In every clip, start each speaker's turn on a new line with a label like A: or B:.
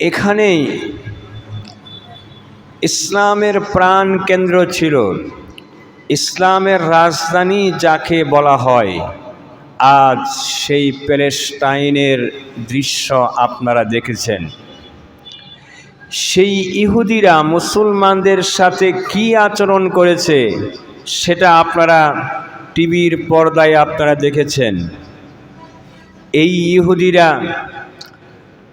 A: এখানেই ইসলামের প্রাণ কেন্দ্র ছিল। ইসলামের রাজধানী যাকে বলা হয়, আজ সেই প্যালেস্টাইনের দৃশ্য আপনারা দেখেছেন। সেই ইহুদিরা মুসলমানদের সাথে কি আচরণ করেছে, সেটা আপনারা টিভির পর্দায় আপনারা দেখেছেন। এই ইহুদিরা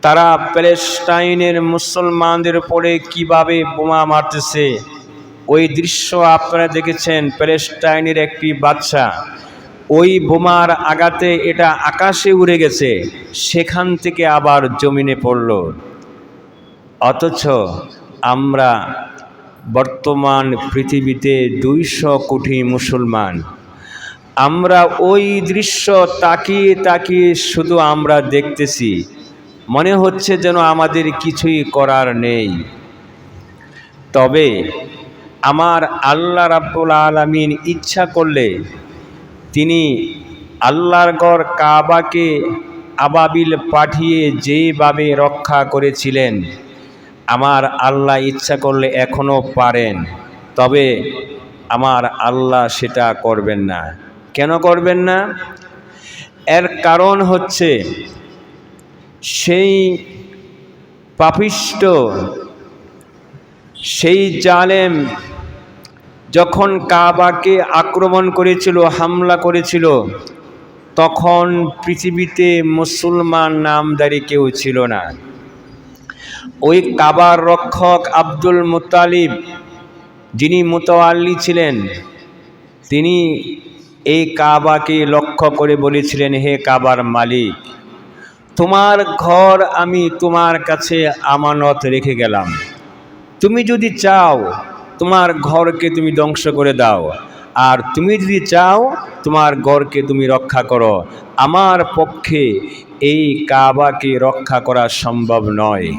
A: তারা প্যালেস্টাইনের মুসলমানদের উপরে কীভাবে বোমা মারতেছে? ওই দৃশ্য আপনারা দেখেছেন, প্যালেস্টাইনের একটি বাচ্চা ওই বোমার আঘাতে এটা আকাশে উড়ে গেছে, সেখান থেকে আবার জমিনে পড়ল। অথচ আমরা বর্তমান পৃথিবীতে দুইশো কোটি মুসলমান। আমরা ওই দৃশ্য তাকিয়ে তাকিয়ে শুধু আমরা দেখতেছি মনে হচ্ছে যেন আমাদের কিছুই করার নেই। তবে আমার আল্লাহ রাব্বুল আলমিন ইচ্ছা করলে তিনি আল্লাহর গড় কাবাকে আবাবিল পাঠিয়ে যেভাবে রক্ষা করেছিলেন, আমার আল্লাহ ইচ্ছা করলে এখনও পারেন। তবে আমার আল্লাহ সেটা করবেন না। কেন করবেন না? এর কারণ হচ্ছে সেই পাপিষ্ট, সেই জালেম যখন কাবাকে আক্রমণ করেছিল, হামলা করেছিল, তখন পৃথিবীতে মুসলমান নামদারি কেউ ছিল না। ওই কাবার রক্ষক আব্দুল মুতালিব যিনি মুতোয়াল্লি ছিলেন, তিনি এই কাবাকে লক্ষ্য করে বলেছিলেন, হে কাবার মালিক তোমার ঘর আমি তোমার কাছে আমানত রেখে গেলাম। তুমি যদি চাও, তোমার ঘরকে তুমি ধ্বংস করে দাও। আর তুমি যদি চাও, তোমার ঘরকে তুমি রক্ষা করো। আমার পক্ষে এই কাবাকে রক্ষা করা সম্ভব নয়।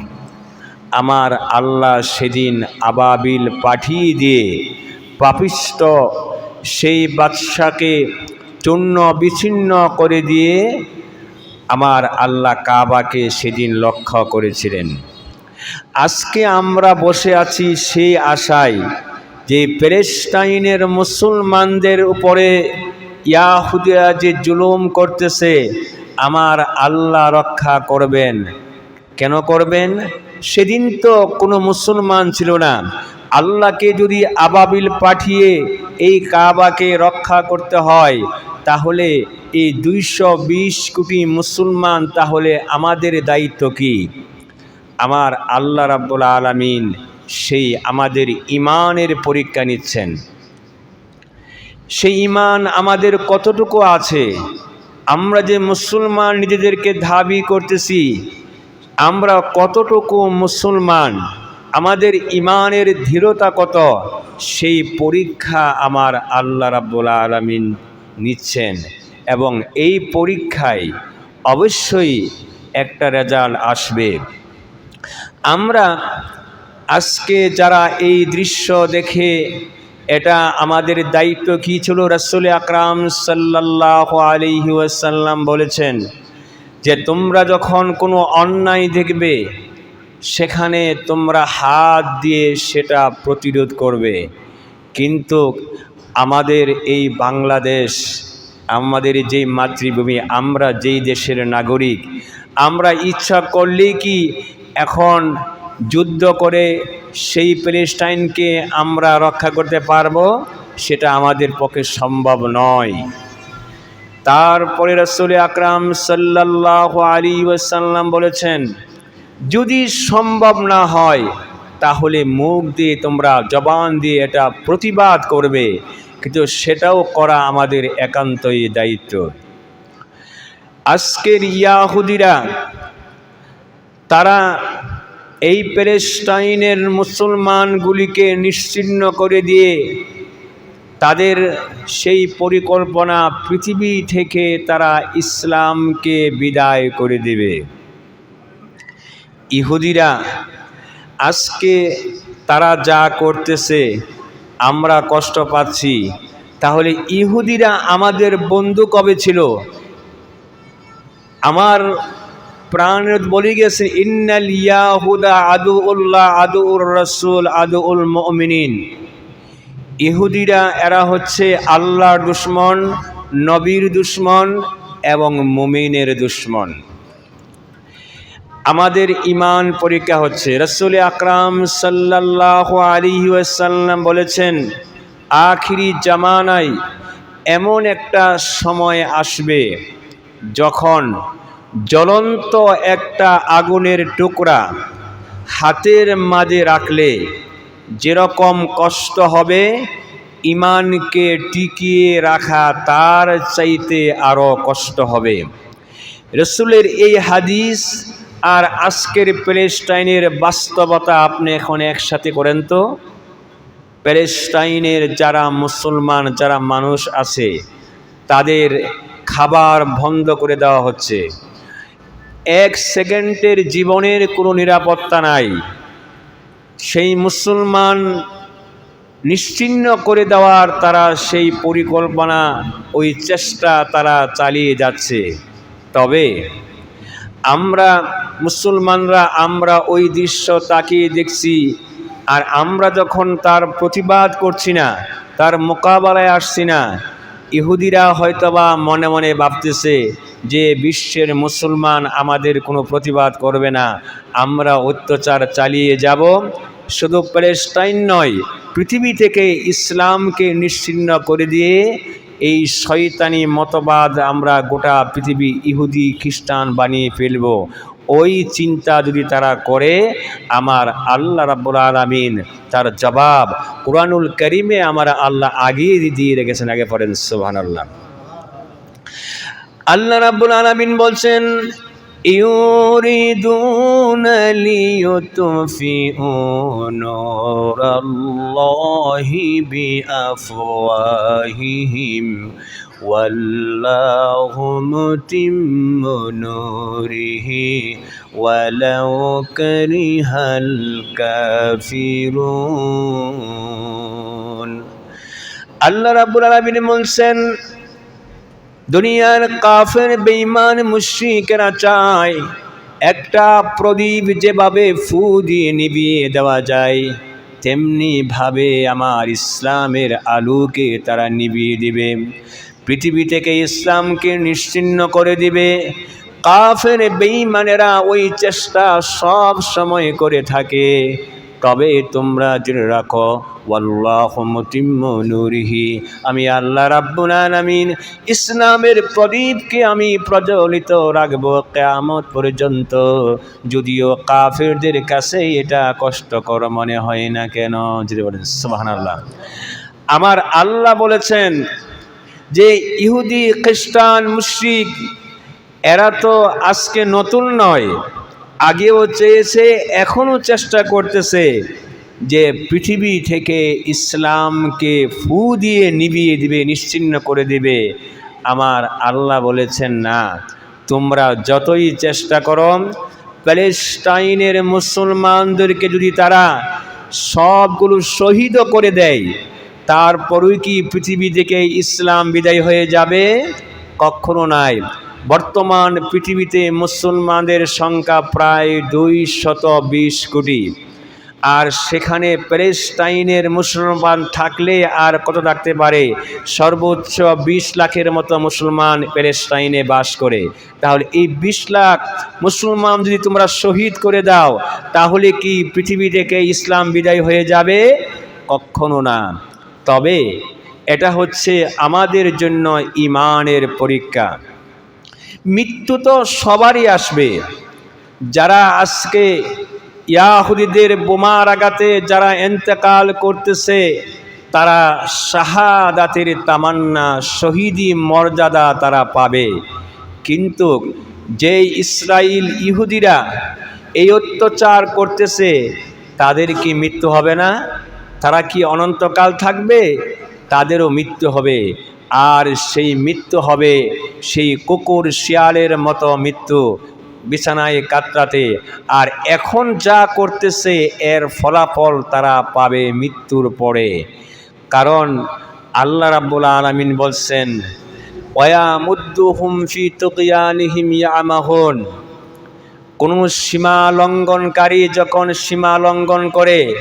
A: আমার আল্লাহ সেদিন আবাবিল পাঠিয়ে দিয়ে পাপিষ্ট সেই বাদশাকে চূর্ণ বিচ্ছিন্ন করে দিয়ে আমার আল্লাহ কাবাকে সেদিন লক্ষ্য করেছিলেন। আজকে আমরা বসে আছি সেই আশায় যে প্যালেস্টাইনের মুসলমানদের উপরে ইয়াহুদিরা যে জুলুম করতেছে, আমার আল্লাহ রক্ষা করবেন। কেন করবেন? সেদিন তো কোনো মুসলমান ছিল না। আল্লাহকে যদি আবাবিল পাঠিয়ে এই কাবাকে রক্ষা করতে হয়, তাহলে এই দুইশো বিশ কোটি মুসলমান তাহলে আমাদের দায়িত্ব কি? আমার আল্লাহ রাব্বুল আলমিন সেই আমাদের ইমানের পরীক্ষা নিচ্ছেন। সেই ইমান আমাদের কতটুকু আছে? আমরা যে মুসলমান নিজেদেরকে দাবি করতেছি, আমরা কতটুকু মুসলমান? আমাদের ইমানের ধীরতা কত? সেই পরীক্ষা আমার আল্লাহ রাব্বুল আলমিন নিচ্ছেন। এবং এই পরীক্ষায় অবশ্যই একটা রেজাল্ট আসবে। আমরা আজকে যারা এই দৃশ্য দেখে, এটা আমাদের দায়িত্ব কী ছিল? রসুল আকরাম সাল্লাহ আলিহি ওয়াসাল্লাম বলেছেন যে, তোমরা যখন কোনো অন্যায় দেখবে, সেখানে তোমরা হাত দিয়ে সেটা প্রতিরোধ করবে। কিন্তু আমাদের এই বাংলাদেশ আমাদের যেই মাতৃভূমি, আমরা যেই দেশের নাগরিক, আমরা ইচ্ছা করলেই কি এখন যুদ্ধ করে সেই প্যালেস্টাইনকে আমরা রক্ষা করতে পারব? সেটা আমাদের পক্ষে সম্ভব নয়। তারপরে রসুল আকরাম সাল্লাহ আলী ওয়াসাল্লাম বলেছেন, যদি সম্ভব না হয়, তাহলে মুখ দিয়ে তোমরা জবান দিয়ে এটা প্রতিবাদ করবে। কিন্তু সেটাও করা আমাদের একান্তই দায়িত্ব। আজকের ইয়াহুদিরা, তারা এই প্যালেস্টাইনের মুসলমানগুলিকে নিশ্চিন্ন করে দিয়ে তাদের সেই পরিকল্পনা পৃথিবী থেকে তারা ইসলামকে বিদায় করে দেবে। ইহুদিরা, আজকে তারা যা করতেছে আমরা কষ্ট পাচ্ছি। তাহলে ইহুদিরা আমাদের বন্ধু কবে ছিল? আমার প্রাণ বলি গেছে, ইন্নাল ইয়াহুদা আদু উল্লাহ আদু উর রসুল আদু উল মমিনিন। ইহুদিরা, এরা হচ্ছে আল্লাহর দুশ্মন, নবীর দুশ্মন এবং মুমিনের দুশ্মন। আমাদের ইমান পরীক্ষা হচ্ছে। রসুল আকরাম সাল্লাহ আলী ওয়াসাল্লাম বলেছেন, আখিরি জামানায় এমন একটা সময় আসবে যখন জ্বলন্ত একটা আগুনের টুকরা হাতের মাঝে রাখলে যেরকম কষ্ট হবে ইমানকে টিকিয়ে রাখা তার চাইতে আরও কষ্ট হবে। রসুলের এই হাদিস আর আজকের প্যালেস্টাইনের বাস্তবতা আপনি এখন একসাথে করেন তো? প্যালেস্টাইনের যারা মুসলমান, যারা মানুষ আছে, তাদের খাবার বন্ধ করে দেওয়া হচ্ছে। এক সেকেন্ডের জীবনের কোনো নিরাপত্তা নাই। সেই মুসলমান নিশ্চিন্ন করে দেওয়ার তারা সেই পরিকল্পনা, ওই চেষ্টা তারা চালিয়ে যাচ্ছে। তবে আমরা মুসলমানরা, আমরা ওই দৃশ্য তাকিয়ে দেখছি। আর আমরা যখন তার প্রতিবাদ করছি না, তার মোকাবেলায় আসছি না, ইহুদিরা হয়তোবা মনে মনে ভাবতেছে যে বিশ্বের মুসলমান আমাদের কোনো প্রতিবাদ করবে না, আমরা অত্যাচার চালিয়ে যাব। শুধু প্যালেস্টাইন নয়, পৃথিবী থেকে ইসলামকে নিশ্চিন্ন করে দিয়ে এই শয়তানি মতবাদ আমরা গোটা পৃথিবী ইহুদি, খ্রিস্টান বানিয়ে ফেলব। ওই চিন্তা যদি তারা করে, আমার আল্লাহ রাব্বুল আলমিন তার জবাব কোরআনুল করিমে আমার আল্লাহ আগিয়ে দিয়ে রেখেছেন, আগে পড়েন সোহান আল্লাহ আল্লাহ রাব্বুল আলমিন বলছেন يريدون ليطفئوا نور الله بأفواههم والله متم نوره ولو كره الكافرون আল্লাহ রাব্বুল আলামিন বলছেন দুনিয়ার কাফের বেঈমান মুশরিকেরা চায়, একটা প্রদীপ যেভাবে ফু দিয়ে নিভিয়ে দেওয়া যায়, তেমনি ভাবে আমার ইসলামের আলোকে তারা নিভিয়ে দিবে। পৃথিবী থেকে ইসলামকে নিশ্চিন্ন করে দিবে। কাফের বেঈমানেরা ওই চেষ্টা সব সময় করে থাকে। তবে তোমরা জেনে রাখো? নূরিহি। আমি আল্লাহ রাব্বুল আলামিন। ইসলামের প্রদীপকে আমি প্রজ্বলিত রাখব কেয়ামত পর্যন্ত। যদিও কাফেরদের কাছে এটা কষ্টকর মনে হয় না কেন? যদি বলেন, সুবহানাল্লাহ। আমার আল্লাহ বলেছেন যে ইহুদি, খ্রিস্টান, মুশরিক, এরা তো আজকে নতুন নয়। আগেও চেয়েছে, এখনও চেষ্টা করতেছে যে পৃথিবী থেকে ইসলামকে ফু দিয়ে নিবিয়ে দিবে, নিশ্চিন্ন করে দিবে। আমার আল্লাহ বলেছেন, না, তোমরা যতই চেষ্টা করো, প্যালেস্টাইনের মুসলমানদেরকে যদি তারা সবগুলো শহীদ করে দেয় তারপরই কি পৃথিবী থেকে ইসলাম বিদায় হয়ে যাবে? কখনো নাই। বর্তমান পৃথিবীতে মুসলমানদের সংখ্যা প্রায় দুই শত বিশ কোটি। আর সেখানে প্যালেস্টাইনের মুসলমান থাকলে আর কত থাকতে পারে? সর্বোচ্চ বিশ লাখের মতো মুসলমান প্যালেস্টাইনে বাস করে। তাহলে এই বিশ লাখ মুসলমান যদি তোমরা শহীদ করে দাও, তাহলে কি পৃথিবী থেকে ইসলাম বিদায় হয়ে যাবে? কখনো না। তবে এটা হচ্ছে আমাদের জন্য ইমানের পরীক্ষা। মৃত্যু তো সবারই আসবে। যারা আজকে ইয়াহুদিদের বোমার আঘাতে যারা এন্তেকাল করতেছে, তারা শাহাদাতের তামান্না, শহীদি মর্যাদা তারা পাবে। কিন্তু যে ইসরায়েল ইহুদিরা এই অত্যাচার করতেছে, তাদের কি মৃত্যু হবে না? তারা কি অনন্তকাল থাকবে? তাদেরও মৃত্যু হবে। আর সেই মৃত্যু হবে সেই কুকুর শিয়ালের মতো মৃত্যু বিছানায় কাতরাতে। আর এখন যা করতেছে, এর ফলাফল তারা পাবে মৃত্যুর পরে। কারণ আল্লাহ রাব্বুল আলমিন বলছেন, ওয়া মুদ্দু হুম ফি তুকিয়ানিহিম ইয়ামাহুন। কোনো সীমা লঙ্ঘনকারী যখন সীমা লঙ্ঘন করে,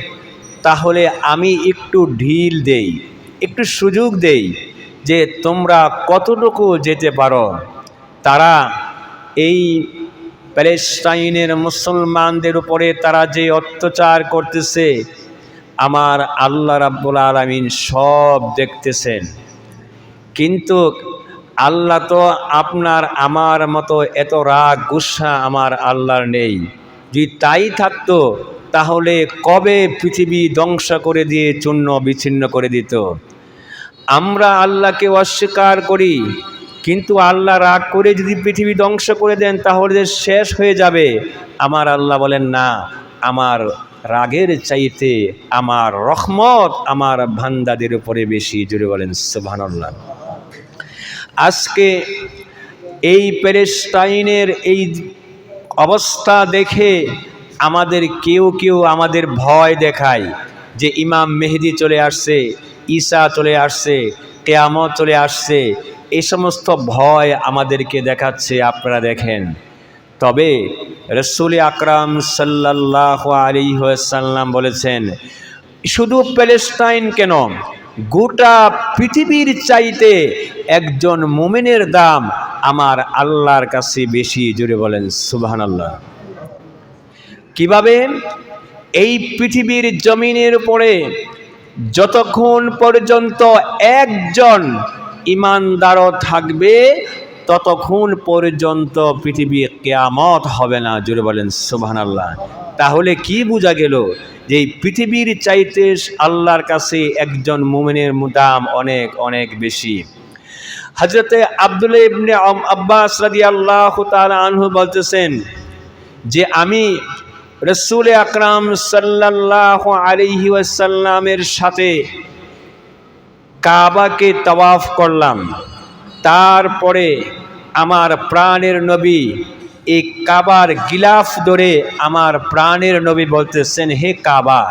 A: তাহলে আমি একটু ঢিল দেই, একটু সুযোগ দেই। যে তোমরা কতটুকু যেতে পারো, তারা এই প্যালেস্টাইনের মুসলমানদের উপরে তারা যে অত্যাচার করতেছে, আমার আল্লাহ রাব্বুল আলমিন সব দেখতেছেন। কিন্তু আল্লাহ তো আপনার আমার মতো এত রাগ গুসা আমার আল্লাহর নেই। যদি তাই থাকতো, তাহলে কবে পৃথিবী ধ্বংস করে দিয়ে চূর্ণ বিচ্ছিন্ন করে দিত? আমরা আল্লাহকে অস্বীকার করি, কিন্তু আল্লাহ রাগ করে যদি পৃথিবী ধ্বংস করে দেন, তাহলে যে শেষ হয়ে যাবে। আমার আল্লাহ বলেন, না, আমার রাগের চাইতে আমার রহমত আমার ভান্দাদের উপরে বেশি। জুড়ে বলেন, সুবহানাল্লাহ। আজকে এই প্যালেস্টাইনের এই অবস্থা দেখে আমাদের কেউ কেউ আমাদের ভয় দেখায় যে ইমাম মেহেদি চলে আসছে। ঈসা চলে আসছে, কেয়ামত চলে আসছে এই সমস্ত ভয় আমাদেরকে দেখাচ্ছে, আপনারা দেখেন। তবে রসুল আকরাম সাল্লাহ আলিহাসাল্লাম বলেছেন, শুধু প্যালেস্টাইন কেন? গোটা পৃথিবীর চাইতে একজন মোমেনের দাম আমার আল্লাহর কাছে বেশি। জুড়ে বলেন সুবাহান আল্লাহ কীভাবে? এই পৃথিবীর জমিনের উপরে যতক্ষণ পর্যন্ত একজন ইমানদারও থাকবে, ততক্ষণ পর্যন্ত পৃথিবী কেয়ামত হবে না। জুড়ে বলেন সুবাহান আল্লাহ তাহলে কি বোঝা গেল যে পৃথিবীর চাইতে আল্লাহর কাছে একজন মুমিনের দাম অনেক অনেক বেশি? হজরতে আবদুল্লা ইবনে আব্বাস রাদি আল্লাহ আনহু বলতেছেন যে, আমি রসুল আকরাম সাল্লাহ আলিহি ওয়াসাল্লামের সাথে কাবাকে তওয়াফ করলাম। তারপরে আমার প্রাণের নবী এই কাবার গিলাফ ধরে আমার প্রাণের নবী বলতেছেন, হে কাবা,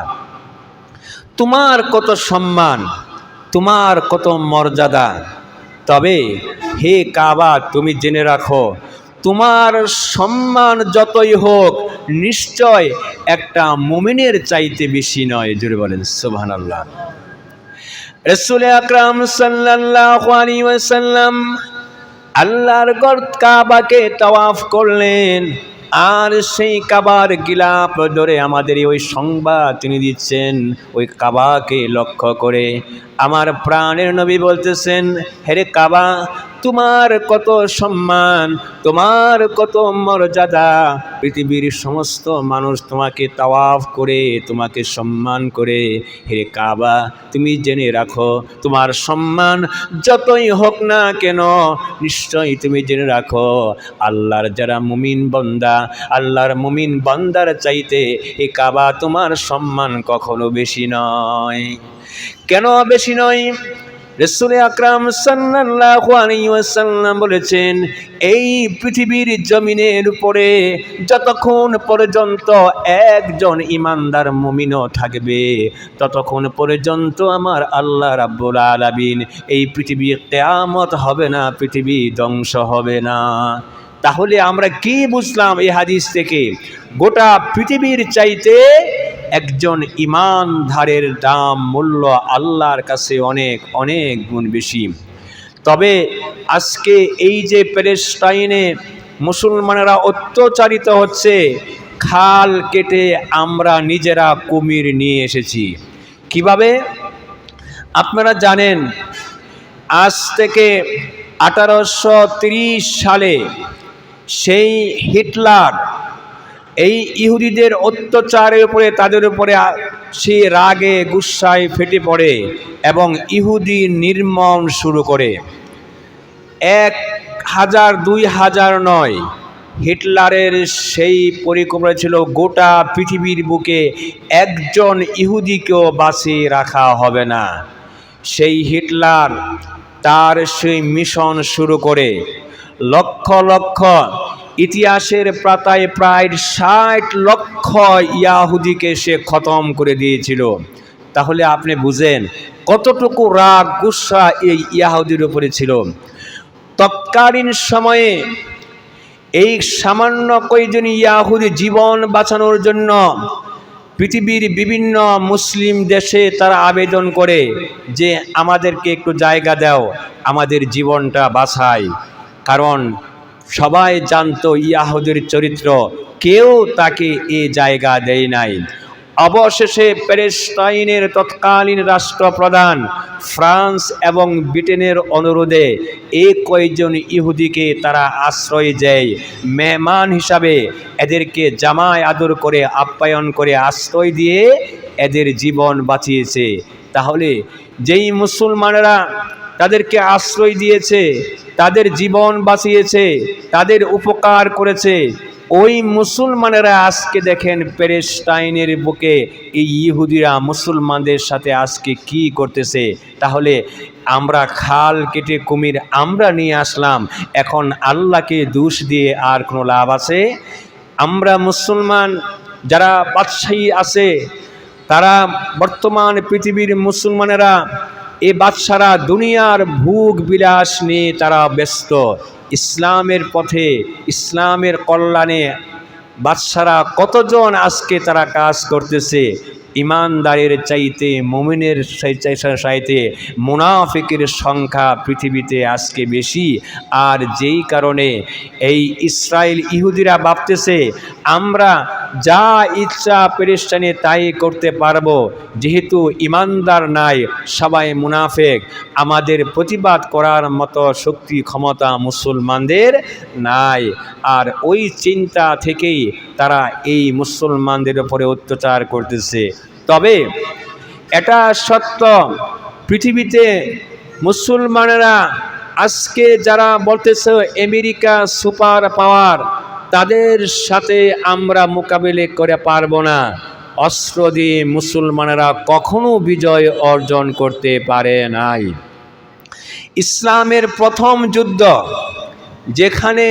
A: তোমার কত সম্মান, তোমার কত মর্যাদা। তবে হে কাবা, তুমি জেনে রাখো, তোমার সম্মান যতই হোক নিশ্চয় একটা মুমিনের চাইতে বেশি নয়। জুড়ে বলেন সুবহান আল্লাহ রসুল আকরাম ওয়াসাল্লাম আল্লাহর গড় কাবাকে তওয়াফ করলেন। আর সেই কাবার গিলাপ ধরে আমাদের ওই সংবাদ তিনি দিচ্ছেন, ওই কাবাকে লক্ষ্য করে। আমার প্রাণের নবী বলতেছেন, হেরে কাবা, তোমার কত সম্মান, তোমার কত মর্যাদা। পৃথিবীর সমস্ত মানুষ তোমাকে তাওয়াফ করে, তোমাকে সম্মান করে। হে কাবা, তুমি জেনে রাখো, তোমার সম্মান যতই হোক না কেন, নিশ্চয়ই তুমি জেনে রাখো। আল্লাহর যারা মুমিন বন্দা, আল্লাহর মুমিন বন্দার চাইতে এ কাবা তোমার সম্মান কখনো বেশি নয়। কেন বেশি নয়? রসুল আকরাম সাল্লাম বলেছেন, এই পৃথিবীর জমিনের উপরে যতক্ষণ পর্যন্ত একজন ইমানদার মুমিনও থাকবে, ততক্ষণ পর্যন্ত আমার আল্লাহ রাব্বুল আলামিন এই পৃথিবী কেয়ামত হবে না, পৃথিবী ধ্বংস হবে না। তাহলে আমরা কি বুঝলাম এই হাদিস থেকে? গোটা পৃথিবীর চাইতে একজন ইমানধারের দাম মূল্য আল্লাহর কাছে অনেক অনেক গুণ বেশি। তবে আজকে এই যে প্যালেস্টাইনে মুসলমানেরা অত্যাচারিত হচ্ছে, খাল কেটে আমরা নিজেরা কুমির নিয়ে এসেছি। কীভাবে? আপনারা জানেন, আজ থেকে আঠারোশো সালে সেই হিটলার এই ইহুদিদের অত্যাচারের উপরে, তাদের উপরে সে রাগে গুসায় ফেটে পড়ে এবং ইহুদি নির্মম শুরু করে। এক হাজার, দুই হাজার নয়, হিটলারের সেই পরিকল্পনা ছিল গোটা পৃথিবীর বুকে একজন ইহুদিকেও বাঁচিয়ে রাখা হবে না। সেই হিটলার তার সেই মিশন শুরু করে। লক্ষ লক্ষ ইতিহাসের পাতায় প্রায় ষাট লক্ষ ইয়াহুদিকে সে খতম করে দিয়েছিল। তাহলে আপনি বুঝেন কতটুকু রাগ, গুসা এই ইয়াহুদির উপরে ছিল। তৎকালীন সময়ে এই সামান্য কয়জন ইয়াহুদি জীবন বাঁচানোর জন্য পৃথিবীর বিভিন্ন মুসলিম দেশে তারা আবেদন করে যে, আমাদেরকে একটু জায়গা দাও, আমাদের জীবনটা বাঁচায় কারণ সবাই জানতো ইয়াহুদের চরিত্র। কেউ তাকে এ জায়গা দেয় নাই। অবশেষে প্যালেস্টাইনের তৎকালীন রাষ্ট্রপ্রধান ফ্রান্স এবং ব্রিটেনের অনুরোধে এ কয়েকজন ইহুদিকে তারা আশ্রয় দেয়। মেহমান হিসাবে এদেরকে জামায় আদর করে, আপ্যায়ন করে আশ্রয় দিয়ে এদের জীবন বাঁচিয়েছে। তাহলে যেই মুসলমানেরা তাদেরকে আশ্রয় দিয়েছে তাদের জীবন বাঁচিয়েছে, তাদের উপকার করেছে। ওই মুসলমানেরা আজকে দেখেন প্যালেস্টাইনের বুকে এই ইহুদিরা মুসলমানদের সাথে আজকে কি করতেছে। তাহলে আমরা খাল কেটে কুমির আমরা নিয়ে আসলাম, এখন আল্লাহকে দোষ দিয়ে আর কোনো লাভ আছে? আমরা মুসলমান যারা বাদশাহী আছে, তারা বর্তমান পৃথিবীর মুসলমানেরা এ বাদশারা দুনিয়ার ভোগ বিলাস নিয়ে তারা ব্যস্ত। ইসলামের পথে, ইসলামের কল্যাণে বাদশারা কতজন আজকে তারা কাজ করতেছে? ইমানদারের চাইতে, মুমিনের চাইতে মুনাফিকের সংখ্যা পৃথিবীতে আজকে বেশি। আর যেই কারণে এই ইসরায়েল ইহুদিরা ভাবতেছে, আমরা যা ইচ্ছা পেরেস্টানে তাই করতে পারব। যেহেতু ইমানদার নাই, সবাই মুনাফেক। আমাদের প্রতিবাদ করার মতো শক্তি, ক্ষমতা মুসলমানদের নাই। আর ওই চিন্তা থেকেই তারা এই মুসলমানদের উপরে অত্যাচার করতেছে। তবে এটা সত্য, পৃথিবীতে মুসলমানেরা আজকে যারা বলতেছে, আমেরিকা সুপার পাওয়ার তাদের সাথে আমরা মোকাবিলে করে পারব না। অস্ত্র দিয়ে মুসলমানেরা কখনো বিজয় অর্জন করতে পারে নাই। ইসলামের প্রথম যুদ্ধ, যেখানে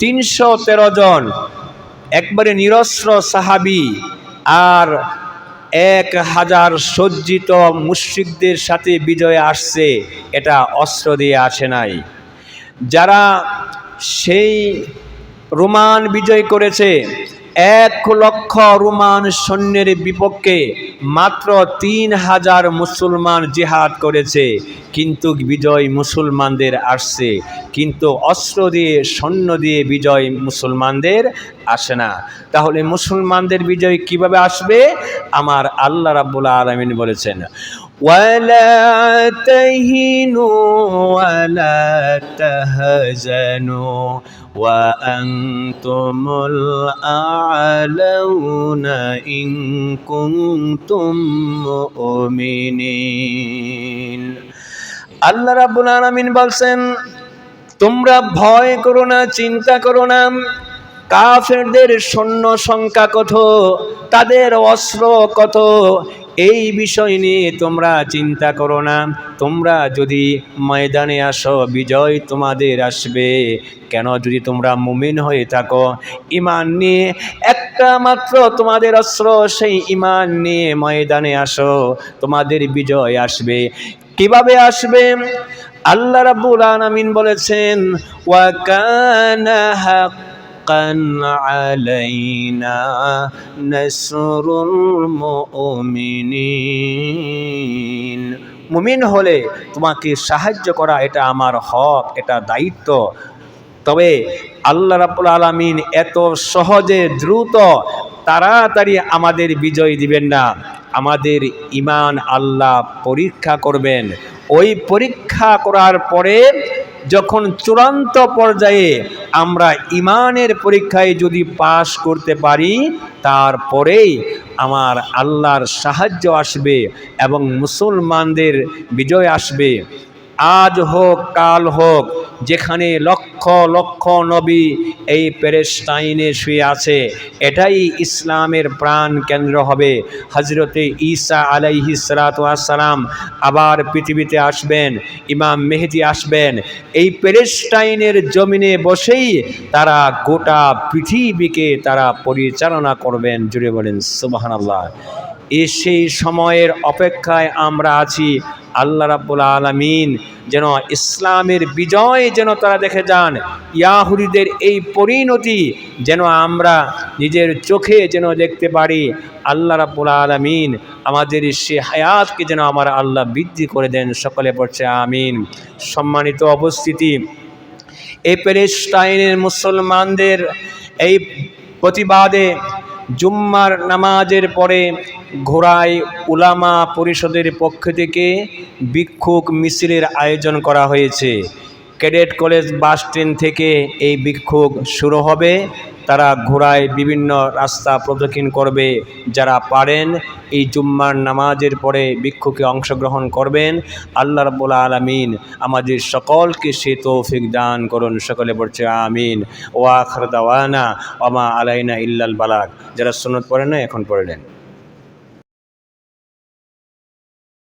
A: তিনশো তেরো জন, একবারে নিরস্ত্র সাহাবি আর এক হাজার সজ্জিত মুশ্রিকদের সাথে বিজয় আসছে, এটা অস্ত্র দিয়ে আসে নাই। যারা সেই রোমান বিজয় করেছে। এক লক্ষ রোমান সৈন্যের বিপক্ষে মাত্র তিন হাজার মুসলমান জেহাদ করেছে। কিন্তু বিজয় মুসলমানদের আসছে। কিন্তু অস্ত্র দিয়ে, সৈন্য দিয়ে বিজয় মুসলমানদের আসে না। তাহলে মুসলমানদের বিজয় কীভাবে আসবে? আমার আল্লাহ রাবুল আলমিন বলেছেন, ওয়ালা ওয়ালা وأنتم الأعلون إن كنتم مؤمنين আল্লাহ রাব্বুল আলামিন বলছেন তোমরা ভয় করো না চিন্তা করো না কাফেরদের সৈন্য সংখ্যা কত তাদের অস্ত্র কত এই বিষয় নিয়ে তোমরা চিন্তা করো না। তোমরা যদি ময়দানে আসো, বিজয় তোমাদের আসবে। কেন যদি তোমরা মুমিন হয়ে থাকো? ইমান নিয়ে একটা মাত্র তোমাদের অস্ত্র, সেই ইমান নিয়ে ময়দানে আসো। তোমাদের বিজয় আসবে। কীভাবে আসবে? আল্লাহ রাব্বুল আলামিন বলেছেন, ওয়া কানা হাক্কান আলাইনা নাসরুল মুমিনিন মুমিন হলে তোমাকে সাহায্য করা এটা আমার হক, এটা দায়িত্ব। তবে আল্লাহ রাব্বুল আলামিন এত সহজে, দ্রুত, তাড়াতাড়ি আমাদের বিজয় দিবেন না। আমাদের ইমান আল্লাহ পরীক্ষা করবেন। ওই পরীক্ষা করার পরে যখন চূড়ান্ত পর্যায়ে আমরা ইমানের পরীক্ষায় যদি পাশ করতে পারি, তারপরেই আমার আল্লাহর সাহায্য আসবে এবং মুসলমানদের বিজয় আসবে। আজ হোক, কাল হোক, যেখানে লক্ষ লক্ষ নবী এই প্যালেস্টাইনে শুয়ে আছে, এটাই ইসলামের প্রাণ কেন্দ্র হবে। হজরতে ঈসা আলাইহি সালাম আবার পৃথিবীতে আসবেন, ইমাম মেহেদি আসবেন। এই প্যালেস্টাইনের জমিনে বসেই তারা গোটা পৃথিবীকে তারা পরিচালনা করবেন, জুড়ে বলেন সুবাহান আল্লাহ এ সেই সময়ের অপেক্ষায় আমরা আছি। আল্লাহ রাব্বুল আলমিন যেন ইসলামের বিজয় যেন তারা দেখে যান, ইয়াহুদিদের এই পরিণতি যেন আমরা নিজের চোখে যেন দেখতে পারি। আল্লাহ রাব্বুল আলমিন আমাদের সে হায়াতকে যেন আমার আল্লাহ বৃদ্ধি করে দেন, সকলে পড়ছে আমিন। সম্মানিত অবস্থিতি এই প্যালেস্টাইনের মুসলমানদের এই প্রতিবাদে জুম্মার নামাজের পরে ঘোড়ায় উলামা পরিষদের পক্ষ থেকে বিক্ষোভ মিছিলের আয়োজন করা হয়েছে। ক্যাডেট কলেজ বাস স্ট্যান্ড থেকে এই বিক্ষোভ শুরু হবে। তারা ঘোড়ায় বিভিন্ন রাস্তা প্রদক্ষিণ করবে। যারা পারেন, এই জুম্মার নামাজের পরে বিক্ষোভে অংশগ্রহণ করবেন। আল্লাহ রব্বুল আলমিন আমাদের সকলকে সে তৌফিক দান করুন। সকলে পড়ছে আমিন। ওয়া আখর দাওয়ানা ওমা আলাইনা ইল্লাল বালাক যারা সনদ পড়েন না এখন পড়লেন